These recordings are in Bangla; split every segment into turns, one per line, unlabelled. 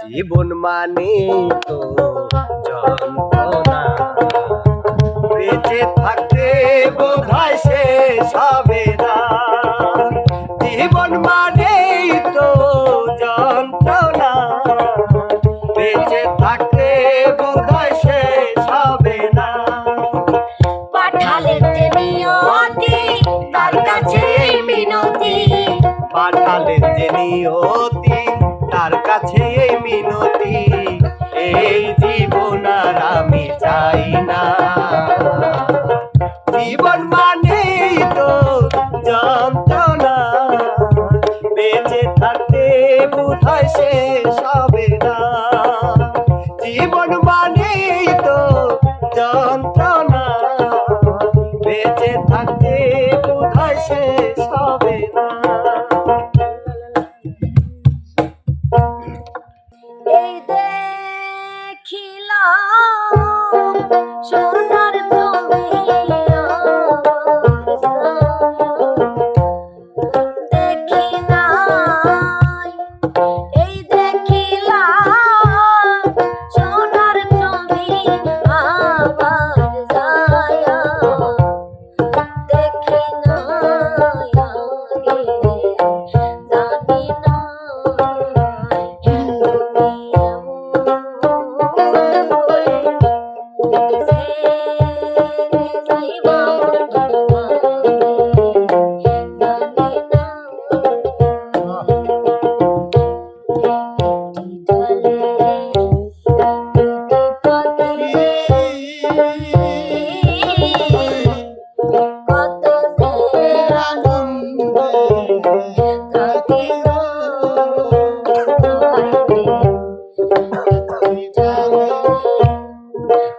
জীবন মানে তো যন্ত্রণা। বেঁচে থাকতে বোধহয় সে সবে না। জীবন মানে তো যন্ত্রণা। বেঁচে থাকতে বোধহয় প্রাণ মানে তো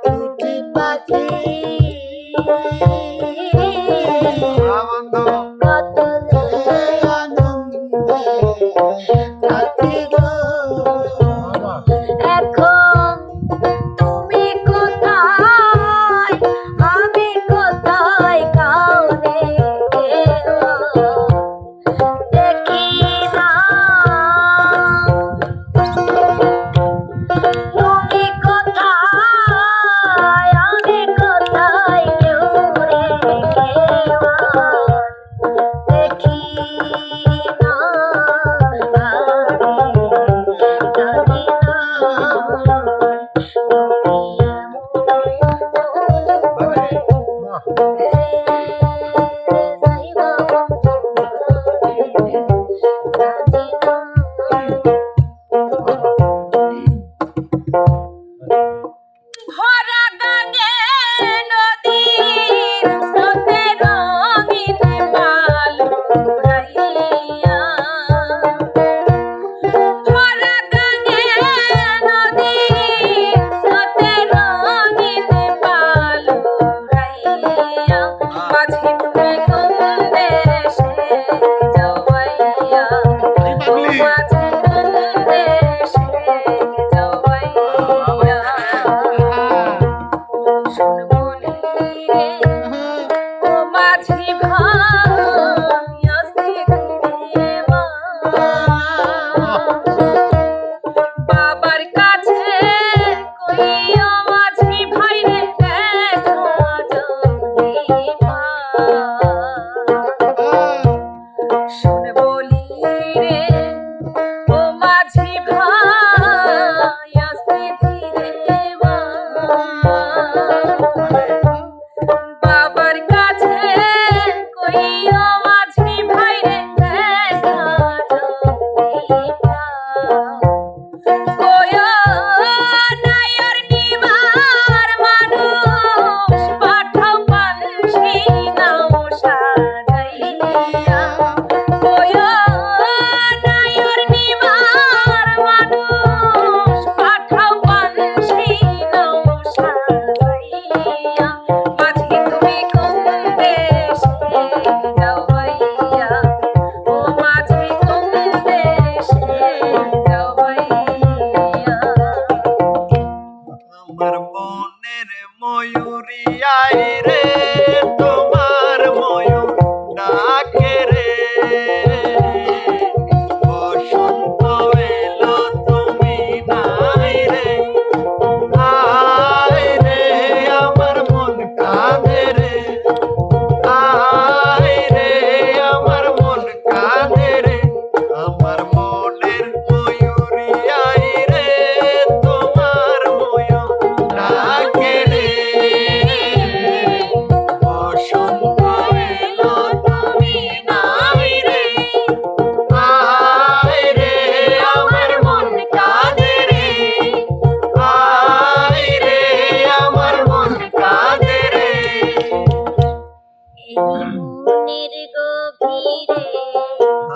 দুটি পাখি।
Yeah. ভাই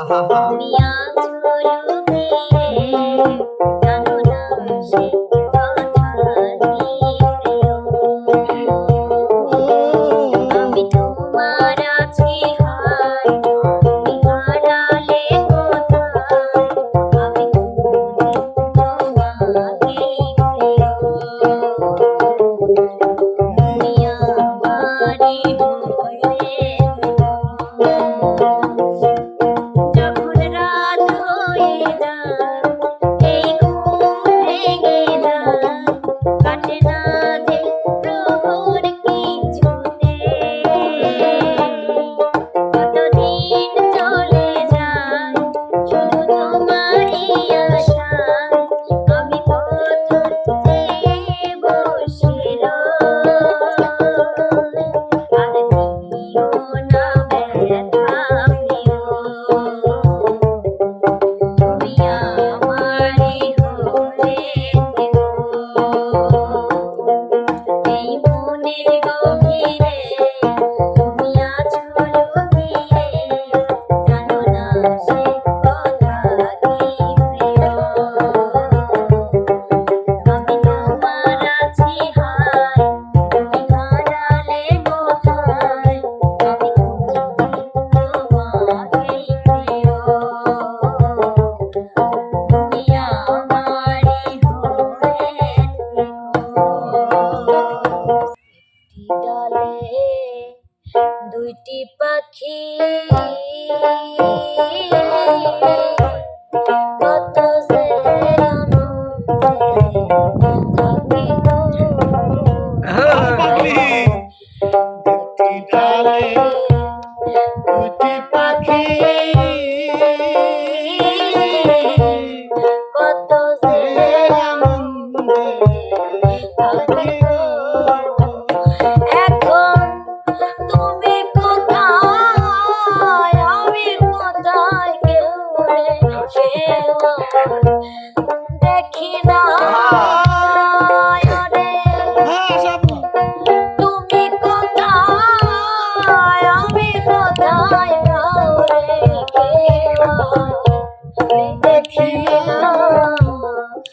দুনিয়া চলবে দেখি না।